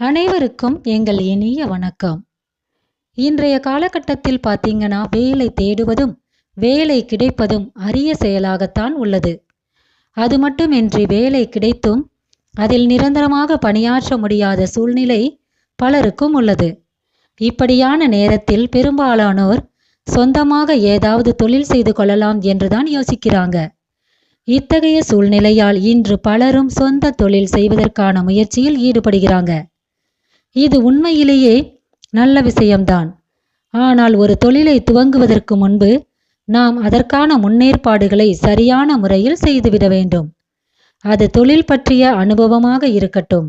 அனைவருக்கும் எங்கள் இனிய வணக்கம். இன்றைய காலகட்டத்தில் பார்த்தீங்கன்னா வேலை தேடுவதும் வேலை கிடைப்பதும் அரிய செயலாகத்தான் உள்ளது. அது மட்டுமின்றி வேலை கிடைத்தும் அதில் நிரந்தரமாக பணியாற்ற முடியாத சூழ்நிலை பலருக்கும் உள்ளது. இப்படியான நேரத்தில் பெரும்பாலானோர் சொந்தமாக ஏதாவது தொழில் செய்து கொள்ளலாம் என்றுதான் யோசிக்கிறாங்க. இத்தகைய சூழ்நிலையால் இன்று பலரும் சொந்த தொழில் செய்வதற்கான முயற்சியில் ஈடுபடுகிறாங்க. இது உண்மையிலேயே நல்ல விஷயம்தான். ஆனால் ஒரு தொழிலை துவங்குவதற்கு முன்பு நாம் அதற்கான முன்னேற்பாடுகளை சரியான முறையில் செய்துவிட வேண்டும். அது தொழில் பற்றிய அனுபவமாக இருக்கட்டும்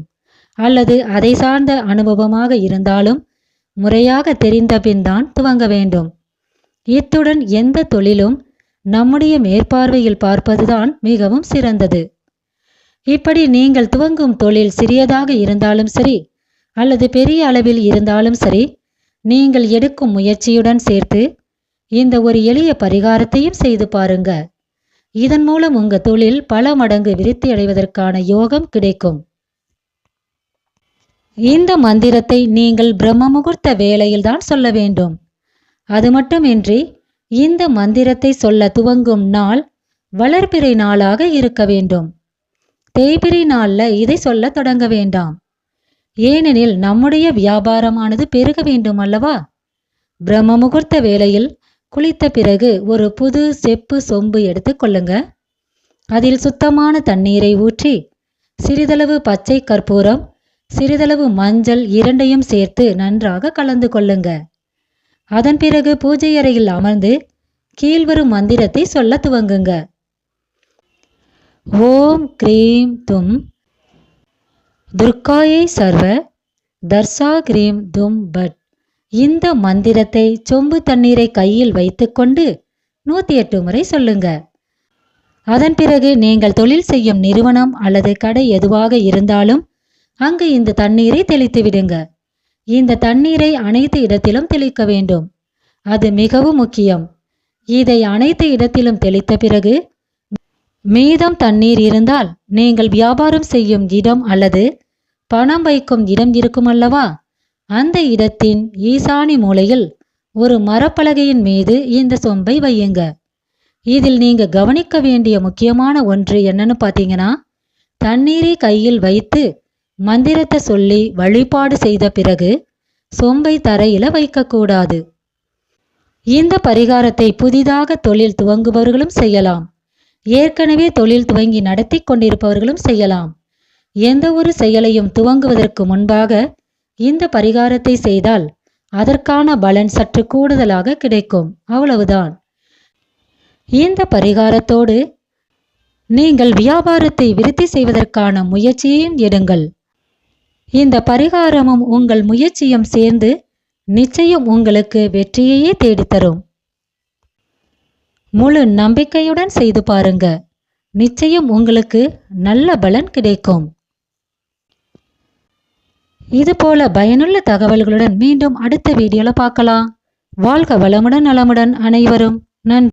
அல்லது அதை சார்ந்த அனுபவமாக இருந்தாலும் முறையாக தெரிந்தபின் தான் துவங்க வேண்டும். இத்துடன் எந்த தொழிலும் நம்முடைய மேற்பார்வையில் பார்ப்பதுதான் மிகவும் சிறந்தது. இப்படி நீங்கள் துவங்கும் தொழில் சிறியதாக இருந்தாலும் சரி அல்லது பெரிய அளவில் இருந்தாலும் சரி நீங்கள் எடுக்கும் முயற்சியுடன் சேர்த்து இந்த ஒரு எளிய பரிகாரத்தையும் செய்து பாருங்க. இதன் மூலம் உங்க தொழில் பல மடங்கு விருத்தி அடைவதற்கான யோகம் கிடைக்கும். இந்த மந்திரத்தை நீங்கள் பிரம்ம முகூர்த்த வேலையில்தான் சொல்ல வேண்டும். அது மட்டுமின்றி இந்த மந்திரத்தை சொல்ல துவங்கும் நாள் வளர்பிறை நாளாக இருக்க வேண்டும். தேய்பிறை நாளில் இதை சொல்ல தொடங்க வேண்டாம். ஏனெனில் நம்முடைய வியாபாரமானது பெருக வேண்டும் அல்லவா பிரம்ம முகூர்த்த வேளையில் குளித்த பிறகு ஒரு புது செப்பு சொம்பு எடுத்து கொள்ளுங்க. அதில் சுத்தமான தண்ணீரை ஊற்றி சிறிதளவு பச்சை கற்பூரம் சிறிதளவு மஞ்சள் இரண்டையும் சேர்த்து நன்றாக கலந்து கொள்ளுங்க. அதன் பிறகு பூஜை அறையில் அமர்ந்து கீழ்வரும் மந்திரத்தை சொல்ல துவங்குங்க. ஓம் க்ரீம் தும் துர்காயை சர்வ தர்சா கிரீம் தும் பட். இந்த மந்திரத்தை சொம்பு தண்ணீரை கையில் வைத்துக்கொண்டு நூற்றி எட்டு முறை சொல்லுங்க. அதன் பிறகு நீங்கள் தொழில் செய்யும் நிறுவனம் அல்லது கடை எதுவாக இருந்தாலும் அங்கு இந்த தண்ணீரை தெளித்து விடுங்க. இந்த தண்ணீரை அனைத்து இடத்திலும் தெளிக்க வேண்டும். அது மிகவும் முக்கியம். இதை அனைத்து இடத்திலும் தெளித்த பிறகு மீதம் தண்ணீர் இருந்தால் நீங்கள் வியாபாரம் செய்யும் இடம் அல்லது பணம் வைக்கும் இடம் இருக்கும் அல்லவா அந்த இடத்தின் ஈசானி மூலையில் ஒரு மரப்பலகையின் மீது இந்த சொம்பை வையுங்க. இதில் நீங்க கவனிக்க வேண்டிய முக்கியமான ஒன்று என்னன்னு பார்த்தீங்கன்னா தண்ணீரை கையில் வைத்து மந்திரத்தை சொல்லி வழிபாடு செய்த பிறகு சொம்பை தரையில வைக்கக்கூடாது. இந்த பரிகாரத்தை புதிதாக தொழில் துவங்குபவர்களும் செய்யலாம். ஏற்கனவே தொழில் துவங்கி நடத்தி கொண்டிருப்பவர்களும் செய்யலாம். எந்த ஒரு செயலையும் துவங்குவதற்கு முன்பாக இந்த பரிகாரத்தை செய்தால் அதற்கான பலன் சற்று கூடுதலாக கிடைக்கும். அவ்வளவுதான். இந்த பரிகாரத்தோடு நீங்கள் வியாபாரத்தை விருத்தி செய்வதற்கான முயற்சியையும் எடுங்கள். இந்த பரிகாரமும் உங்கள் முயற்சியும் சேர்ந்து நிச்சயம் உங்களுக்கு வெற்றியையே தேடித்தரும். முழு நம்பிக்கையுடன் செய்து பாருங்க. நிச்சயம் உங்களுக்கு நல்ல பலன் கிடைக்கும். இது போல பயனுள்ள தகவல்களுடன் மீண்டும் அடுத்த வீடியோல பார்க்கலாம். வாழ்க வளமுடன் நலமுடன் அனைவரும். நன்றி.